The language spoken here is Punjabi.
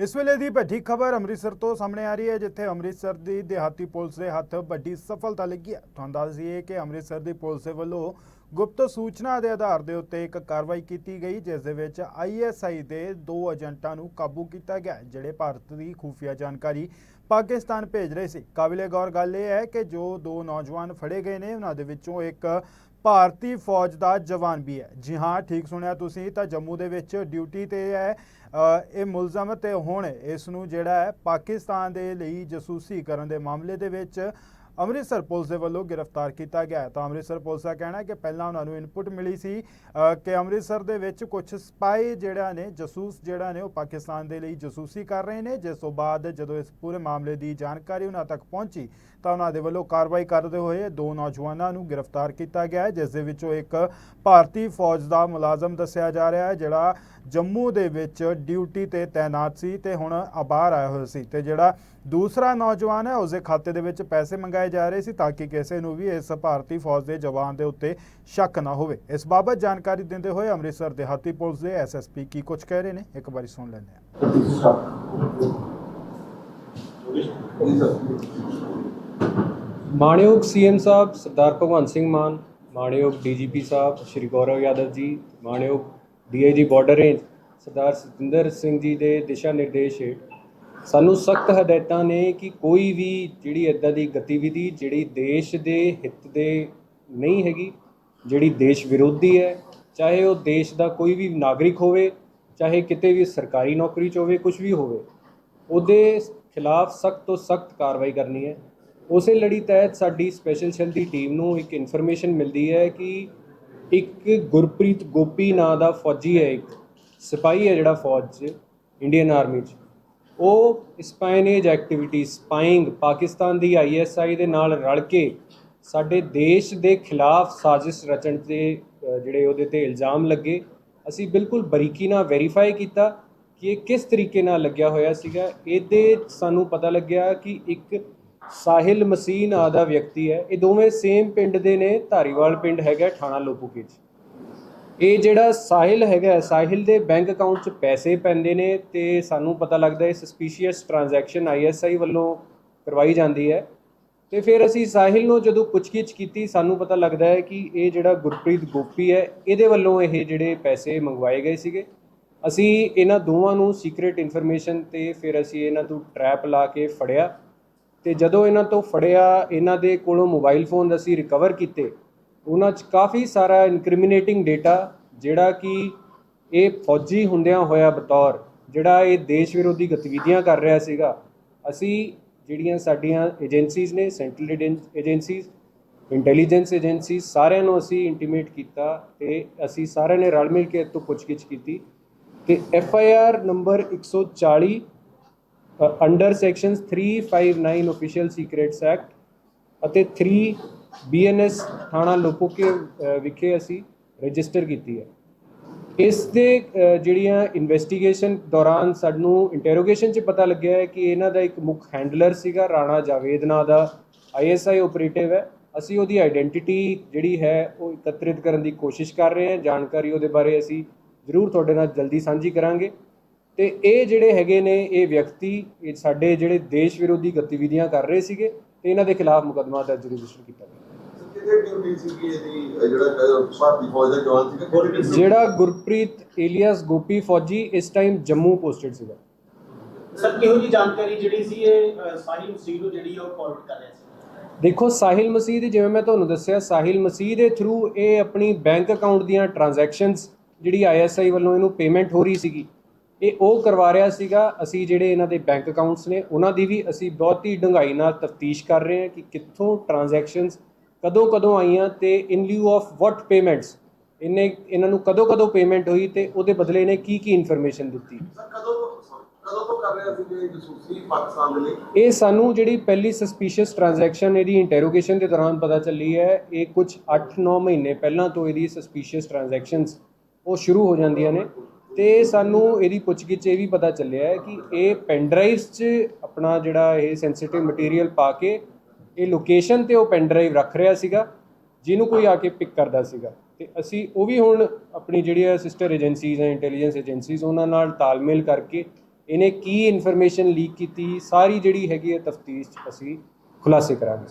ਇਸ ਵੇਲੇ ਦੀ ਵੱਡੀ ਖਬਰ ਅੰਮ੍ਰਿਤਸਰ ਤੋਂ ਸਾਹਮਣੇ ਆ ਰਹੀ ਹੈ, ਜਿੱਥੇ ਅੰਮ੍ਰਿਤਸਰ ਦੀ ਦਿਹਾਤੀ ਪੁਲਿਸ ਦੇ ਹੱਥ ਵੱਡੀ ਸਫਲਤਾ ਲੱਗੀ ਹੈ। ਤੁਹਾਨੂੰ ਦੱਸ ਦਈਏ ਕਿ ਅੰਮ੍ਰਿਤਸਰ ਦੀ ਪੁਲਿਸ ਵੱਲੋਂ ਗੁਪਤ ਸੂਚਨਾ ਦੇ ਆਧਾਰ ਦੇ ਉੱਤੇ ਇੱਕ ਕਾਰਵਾਈ ਕੀਤੀ ਗਈ, ਜਿਸ ਦੇ ਵਿੱਚ ਆਈਐਸਆਈ ਦੇ ਦੋ ਏਜੰਟਾਂ ਨੂੰ ਕਾਬੂ ਕੀਤਾ ਗਿਆ ਜਿਹੜੇ ਭਾਰਤ ਦੀ ਖੂਫੀਆ ਜਾਣਕਾਰੀ ਪਾਕਿਸਤਾਨ ਭੇਜ ਰਹੇ ਸੀ। ਕਾਬਿਲੇ ਗੌਰ ਗੱਲ ਇਹ ਹੈ ਕਿ ਜੋ ਦੋ ਨੌਜਵਾਨ ਫੜੇ ਗਏ ਨੇ, ਉਹਨਾਂ ਦੇ ਵਿੱਚੋਂ ਇੱਕ ਭਾਰਤੀ ਫੌਜ ਦਾ ਜਵਾਨ ਵੀ ਹੈ। ਜੀ ਹਾਂ, ਠੀਕ ਸੁਣਿਆ ਤੁਸੀਂ, ਤਾਂ ਜੰਮੂ ਦੇ ਵਿੱਚ ਡਿਊਟੀ ਤੇ ਹੈ। ਇਹ ਮੁਲਜ਼ਮ ਤੇ ਹੁਣ ਇਸ ਨੂੰ ਜਿਹੜਾ ਹੈ ਪਾਕਿਸਤਾਨ ਦੇ ਲਈ ਜਸੂਸੀ ਕਰਨ ਦੇ ਮਾਮਲੇ ਦੇ ਵਿੱਚ ਅੰਮ੍ਰਿਤਸਰ ਪੁਲਿਸ ਦੇ ਵੱਲੋਂ ਗ੍ਰਿਫਤਾਰ ਕੀਤਾ ਗਿਆ ਤਾਂ ਅੰਮ੍ਰਿਤਸਰ ਪੁਲਿਸ ਦਾ ਕਹਿਣਾ ਹੈ ਕਿ ਪਹਿਲਾਂ ਉਹਨਾਂ ਨੂੰ ਇਨਪੁਟ ਮਿਲੀ ਸੀ ਕਿ ਅੰਮ੍ਰਿਤਸਰ ਦੇ ਵਿੱਚ ਕੁਝ ਸਪਾਈ ਜਿਹੜਾ ਨੇ, ਜਸੂਸ ਜਿਹੜਾ ਨੇ ਉਹ ਪਾਕਿਸਤਾਨ ਦੇ ਲਈ ਜਸੂਸੀ ਕਰ ਰਹੇ ਨੇ। ਜਿਸ ਤੋਂ ਬਾਅਦ ਜਦੋਂ ਇਸ ਪੂਰੇ ਮਾਮਲੇ ਦੀ ਜਾਣਕਾਰੀ ਉਹਨਾਂ ਤੱਕ ਪਹੁੰਚੀ, ਤਾਂ ਉਹਨਾਂ ਦੇ ਵੱਲੋਂ ਕਾਰਵਾਈ ਕਰਦੇ ਹੋਏ ਦੋ ਨੌਜਵਾਨਾਂ ਨੂੰ ਗ੍ਰਿਫਤਾਰ ਕੀਤਾ ਗਿਆ ਹੈ, ਜਿਸ ਦੇ ਵਿੱਚੋਂ ਇੱਕ ਭਾਰਤੀ ਫੌਜ ਦਾ ਮੁਲਾਜ਼ਮ ਦੱਸਿਆ ਜਾ ਰਿਹਾ ਹੈ, ਜਿਹੜਾ ਜੰਮੂ ਦੇ ਵਿੱਚ ਡਿਊਟੀ ਤੇ ਤਾਇਨਾਤ ਸੀ ਤੇ ਹੁਣ ਬਾਹਰ ਆਇਆ ਹੋਇਆ ਸੀ। ਤੇ ਜਿਹੜਾ ਦੂਸਰਾ ਨੌਜਵਾਨ ਹੈ, ਉਸਦੇ ਖਾਤੇ ਦੇ ਵਿੱਚ ਪੈਸੇ ਮੰਗਾਏ ਜਾ ਰਹੇ ਸੀ ਤਾਂ ਕਿ ਕਿਸੇ ਨੂੰ ਵੀ ਇਸ ਭਾਰਤੀ ਫੌਜ ਦੇ ਜਵਾਨ ਦੇ ਉੱਤੇ ਸ਼ੱਕ ਨਾ ਹੋਵੇ। ਇਸ ਬਾਬਤ ਜਾਣਕਾਰੀ ਦਿੰਦੇ ਹੋਏ ਅੰਮ੍ਰਿਤਸਰ ਦੇ ਪੁਲਿਸ ਦੇ ਐਸਐਸਪੀ ਕੀ ਕੁਝ ਕਹਿ ਰਹੇ ਨੇ, ਇੱਕ ਵਾਰੀ ਸੁਣ ਲੈਂਦੇ ਹਾਂ। ਮਾਣਯੋਗ ਸੀਐਮ ਸਾਹਿਬ ਸਰਦਾਰ ਭਗਵੰਤ ਸਿੰਘ ਮਾਨ, ਮਾਣਯੋਗ ਡੀਜੀਪੀ ਸਾਹਿਬ, ਸ਼੍ਰੀ ਗੌਰਵ ਯਾਦਵ ਜੀ, ਮਾਣਯੋਗ DIG border range Sardar Satinder Singh ji ਦੇ ਦਿਸ਼ਾ ਨਿਰਦੇਸ਼ ਹੇਠ ਸਾਨੂੰ ਸਖਤ ਹਦਾਇਤਾਂ ਨੇ ਕਿ ਕੋਈ ਵੀ ਜਿਹੜੀ ਇਦਾਂ ਦੀ ਗਤੀਵਿਧੀ ਜਿਹੜੀ ਦੇਸ਼ ਦੇ ਹਿੱਤ ਦੇ ਨਹੀਂ ਹੈਗੀ, ਜਿਹੜੀ ਦੇਸ਼ ਵਿਰੋਧੀ ਹੈ, ਚਾਹੇ ਉਹ ਦੇਸ਼ ਦਾ ਕੋਈ ਵੀ ਨਾਗਰਿਕ ਹੋਵੇ, ਚਾਹੇ ਕਿਤੇ ਵੀ ਸਰਕਾਰੀ ਨੌਕਰੀ 'ਚ ਹੋਵੇ ਕੁਝ ਵੀ ਹੋਵੇ, ਉਹਦੇ ਖਿਲਾਫ ਸਖਤ ਤੋਂ ਸਖਤ ਕਾਰਵਾਈ ਕਰਨੀ ਹੈ। ਉਸੇ ਲੜੀ ਤਹਿਤ ਸਾਡੀ ਸਪੈਸ਼ਲ ਸੈੱਲ ਦੀ ਟੀਮ ਨੂੰ ਇੱਕ ਇਨਫੋਰਮੇਸ਼ਨ ਮਿਲਦੀ ਹੈ ਕਿ ਇੱਕ ਗੁਰਪ੍ਰੀਤ ਗੋਪੀ ਨਾਂ ਦਾ ਫੌਜੀ ਹੈ ਇੱਕ, ਸਿਪਾਹੀ ਹੈ ਜਿਹੜਾ ਫੌਜ 'ਚ ਇੰਡੀਅਨ ਆਰਮੀ 'ਚ। ਉਹ ਸਪਾਈਨੇਜ ਐਕਟੀਵਿਟੀ ਸਪਾਈਂਗ ਪਾਕਿਸਤਾਨ ਦੀ ਆਈਐਸਆਈ ਦੇ ਨਾਲ ਰਲ ਕੇ ਸਾਡੇ ਦੇਸ਼ ਦੇ ਖਿਲਾਫ ਸਾਜ਼ਿਸ਼ ਰਚਣ ਤੇ ਜਿਹੜੇ ਉਹਦੇ ਤੇ ਇਲਜ਼ਾਮ ਲੱਗੇ। ਅਸੀਂ ਬਿਲਕੁਲ ਬਰੀਕੀ ਨਾਲ ਵੈਰੀਫਾਈ ਕੀਤਾ ਕਿ ਇਹ ਕਿਸ ਤਰੀਕੇ ਨਾਲ ਲੱਗਿਆ ਹੋਇਆ ਸੀਗਾ। ਇਹਦੇ ਸਾਨੂੰ ਪਤਾ ਲੱਗਿਆ ਕਿ ਇੱਕ ਸਾਹਿਲ ਮਸੀਹ ਨਾਂ ਦਾ ਵਿਅਕਤੀ ਹੈ। ਇਹ ਦੋਵੇਂ ਸੇਮ ਪਿੰਡ ਦੇ ਨੇ, ਧਾਰੀਵਾਲ ਪਿੰਡ ਹੈਗਾ ਥਾਣਾ ਲੋਪੂਕੇ 'ਚ। ਇਹ ਜਿਹੜਾ ਸਾਹਿਲ ਹੈਗਾ, ਸਾਹਿਲ ਦੇ ਬੈਂਕ ਅਕਾਊਂਟ 'ਚ ਪੈਸੇ ਪੈਂਦੇ ਨੇ ਤੇ ਸਾਨੂੰ ਪਤਾ ਲੱਗਦਾ ਹੈ ਸਸਪੀਸ਼ੀਅਸ ਟ੍ਰਾਂਜੈਕਸ਼ਨ ਆਈਐਸਆਈ ਵੱਲੋਂ ਕਰਵਾਈ ਜਾਂਦੀ ਹੈ। ਤੇ ਫਿਰ ਅਸੀਂ ਸਾਹਿਲ ਨੂੰ ਜਦੋਂ ਪੁੱਛਗਿੱਛ ਕੀਤੀ, ਸਾਨੂੰ ਪਤਾ ਲੱਗਦਾ ਹੈ ਕਿ ਇਹ ਜਿਹੜਾ ਗੁਰਪ੍ਰੀਤ ਗੋਪੀ ਹੈ, ਇਹਦੇ ਵੱਲੋਂ ਇਹ ਜਿਹੜੇ ਪੈਸੇ ਮੰਗਵਾਏ ਗਏ ਸੀਗੇ। ਅਸੀਂ ਇਹਨਾਂ ਦੋਵਾਂ ਨੂੰ ਸੀਕ੍ਰੀਟ ਇਨਫੋਰਮੇਸ਼ਨ ਤੇ ਫਿਰ ਅਸੀਂ ਇਹਨਾਂ ਤੋਂ ਟਰੈਪ ਲਾ ਕੇ ਫੜਿਆ। ਤੇ ਜਦੋਂ ਇਹਨਾਂ ਤੋਂ ਫੜਿਆ, ਇਹਨਾਂ ਦੇ ਕੋਲੋਂ ਮੋਬਾਈਲ ਫੋਨ ਅਸੀਂ ਰਿਕਵਰ ਕੀਤੇ, ਉਹਨਾਂ 'ਚ ਕਾਫੀ ਸਾਰਾ ਇਨਕ੍ਰਿਮੀਨੇਟਿੰਗ ਡਾਟਾ ਜਿਹੜਾ ਕਿ ਇਹ ਫੌਜੀ ਹੁੰਦਿਆਂ ਹੋਇਆ ਬਤੌਰ, ਜਿਹੜਾ ਇਹ ਦੇਸ਼ ਵਿਰੋਧੀ ਗਤੀਵਿਧੀਆਂ ਕਰ ਰਿਹਾ ਸੀਗਾ। ਅਸੀਂ ਜਿਹੜੀਆਂ ਸਾਡੀਆਂ ਏਜੰਸੀਜ਼ ਨੇ ਸੈਂਟਰਲ ਏਜੰਸੀਜ਼ ਇੰਟੈਲੀਜੈਂਸ ਏਜੰਸੀ ਸਾਰਿਆਂ ਨੂੰ ਅਸੀਂ ਇੰਟੀਮੇਟ ਕੀਤਾ ਤੇ ਅਸੀਂ ਸਾਰਿਆਂ ਨੇ ਰਲ ਮਿਲ ਕੇ ਇਹ ਤੋਂ ਪੁੱਛਗਿੱਛ ਕੀਤੀ। ਤੇ F I R number 140 under sections 359 official secrets act ਅਤੇ 3 ਬੀਐਨਐਸ ਥਾਣਾ ਲੋਪੋਕੇ ਵਿਖੇ ਅਸੀਂ ਰਜਿਸਟਰ ਕੀਤੀ ਹੈ। ਇਸ ਦੇ ਜਿਹੜੀਆਂ ਇਨਵੈਸਟੀਗੇਸ਼ਨ ਦੌਰਾਨ ਸਾਨੂੰ ਇੰਟਰੋਗੇਸ਼ਨ 'ਚ ਪਤਾ ਲੱਗਿਆ ਹੈ ਕਿ ਇਹਨਾਂ ਦਾ ਇੱਕ ਮੁੱਖ ਹੈਂਡਲਰ ਸੀਗਾ, ਰਾਣਾ ਜਾਵੇਦ ਨਾਂ ਦਾ ਆਈਐਸਆਈ ਆਪਰੇਟਿਵ ਹੈ। ਅਸੀਂ ਉਹਦੀ ਆਇਡੈਂਟੀਟੀ ਜਿਹੜੀ ਹੈ, ਉਹ ਇਕੱਤਰਿਤ ਕਰਨ ਦੀ ਕੋਸ਼ਿਸ਼ ਕਰ ਰਹੇ ਹਾਂ। ਜਾਣਕਾਰੀ ਉਹਦੇ ਬਾਰੇ ਅਸੀਂ ਜ਼ਰੂਰ ਤੁਹਾਡੇ ਨਾਲ ਜਲਦੀ ਸਾਂਝੀ ਕਰਾਂਗੇ। ਤੇ ਇਹ ਜਿਹੜੇ ਹੈਗੇ ਨੇ ਇਹ ਵਿਅਕਤੀ ਇਹ ਸਾਡੇ ਜਿਹੜੇ ਦੇਸ਼ ਵਿਰੋਧੀ ਗਤੀਵਿਧੀਆਂ ਕਰ ਰਹੇ ਸੀਗੇ ਤੇ ਇਹਨਾਂ ਦੇ ਖਿਲਾਫ ਮੁਕੱਦਮਾ ਦਰਜ ਰਜਿਸਟਰ ਕੀਤਾ ਗਿਆ। ਕਿਹਦੇ ਡਿਊਟੀ ਸੀਗੀ ਇਹਦੀ ਇਹ ਜਿਹੜਾ ਅਹ, ਭਾਰਤੀ ਫੌਜ ਦਾ ਜਵਾਨ ਸੀਗਾ? ਕਿਹੜੀ duty ਸੀ? ਜਿਹੜਾ ਗੁਰਪ੍ਰੀਤ ਏਲੀਅਸ ਗੋਪੀ ਫੌਜੀ ਇਸ ਟਾਈਮ ਜੰਮੂ ਪੋਸਟਡ ਸੀਗਾ। ਸਰ ਕਿਹੋ ਜੀ ਜਾਣਕਾਰੀ ਜਿਹੜੀ ਸੀ ਇਹ ਸਾਹਿਲ ਮਸੀਹ ਨੂੰ ਜਿਹੜੀ ਉਹ ਫਾਰਵਰਡ ਕਰ ਰਿਹਾ ਸੀ? ਦੇਖੋ ਸਾਹਿਲ ਮਸੀਹ ਦੀ ਜਿਵੇਂ ਮੈਂ ਤੁਹਾਨੂੰ ਦੱਸਿਆ ਸਾਹਿਲ ਮਸੀਹ ਦੇ ਥਰੂ ਇਹ ਆਪਣੀ ਬੈਂਕ ਅਕਾਊਂਟ ਦੀਆਂ ਟ੍ਰਾਂਜੈਕਸ਼ਨਸ ਜਿਹੜੀ ਆਈਐਸਆਈ ਵੱਲੋਂ ਇਹਨੂੰ ਪੇਮੈਂਟ ਹੋ ਰਹੀ ਸੀਗੀ ਇਹ ਉਹ ਕਰਵਾ ਰਿਹਾ ਸੀਗਾ ਅਸੀਂ ਜਿਹੜੇ ਇਹਨਾਂ ਦੇ ਬੈਂਕ ਅਕਾਊਂਟਸ ਨੇ ਉਹਨਾਂ ਦੀ ਵੀ ਅਸੀਂ ਬਹੁਤ ਹੀ ਡੂੰਘਾਈ ਨਾਲ ਤਫਤੀਸ਼ ਕਰ ਰਹੇ ਹਾਂ ਕਿ ਕਿੱਥੋਂ ਟ੍ਰਾਂਜੈਕਸ਼ਨਸ ਕਦੋਂ ਕਦੋਂ ਆਈਆਂ ਤੇ in lieu of what payments ਇਹਨੇ ਇਹਨਾਂ ਨੂੰ ਕਦੋਂ ਕਦੋਂ ਪੇਮੈਂਟ ਹੋਈ ਤੇ ਉਹਦੇ ਬਦਲੇ ਇਹਨੇ ਕੀ ਕੀ ਇਨਫੋਰਮੇਸ਼ਨ ਦਿੱਤੀ ਇਹ ਸਾਨੂੰ ਜਿਹੜੀ ਪਹਿਲੀ ਸਸਪੀਸ਼ੀਅਸ ਟ੍ਰਾਂਜੈਕਸ਼ਨ ਇਹਦੀ ਇੰਟਰੋਗੇਸ਼ਨ ਦੇ ਦੌਰਾਨ ਪਤਾ ਚੱਲੀ ਹੈ ਇਹ ਕੁਝ 8-9 ਮਹੀਨੇ ਪਹਿਲਾਂ ਤੋਂ ਇਹਦੀ ਸਸਪੀਸ਼ੀਅਸ ਟ੍ਰਾਂਜੈਕਸ਼ਨਸ ਉਹ ਸ਼ੁਰੂ ਹੋ ਜਾਂਦੀਆਂ ਨੇ। ਤੇ ਸਾਨੂੰ ਇਹਦੀ ਪੁੱਛਗਿੱਛ ਇਹ ਵੀ ਪਤਾ ਚੱਲਿਆ ਹੈ ਕਿ ਇਹ ਪੈਨ ਡਰਾਈਵਸ 'ਚ ਆਪਣਾ ਜਿਹੜਾ ਇਹ ਸੈਂਸਿਟਿਵ ਮਟੀਰੀਅਲ ਪਾ ਕੇ ਇਹ ਲੋਕੇਸ਼ਨ ਤੇ ਉਹ ਪੈਨ ਡਰਾਈਵ ਰੱਖ ਰਿਹਾ ਸੀਗਾ, ਜਿਹਨੂੰ ਕੋਈ ਆ ਕੇ ਪਿਕ ਕਰਦਾ ਸੀਗਾ। ਤੇ ਅਸੀਂ ਉਹ ਵੀ ਹੁਣ ਆਪਣੀ ਜਿਹੜੀਆਂ ਸਿਸਟਰ ਏਜੰਸੀਜ਼ ਹੈ ਇੰਟੈਲੀਜੈਂਸ ਏਜੰਸੀਜ਼ ਉਹਨਾਂ ਨਾਲ ਤਾਲਮੇਲ ਕਰਕੇ ਇਹਨੇ ਕੀ ਇਨਫੋਰਮੇਸ਼ਨ ਲੀਕ ਕੀਤੀ, ਸਾਰੀ ਜਿਹੜੀ ਹੈਗੀ ਹੈ ਤਫਤੀਸ਼ ਅਸੀਂ ਖੁਲਾਸੇ ਕਰਾਂਗੇ।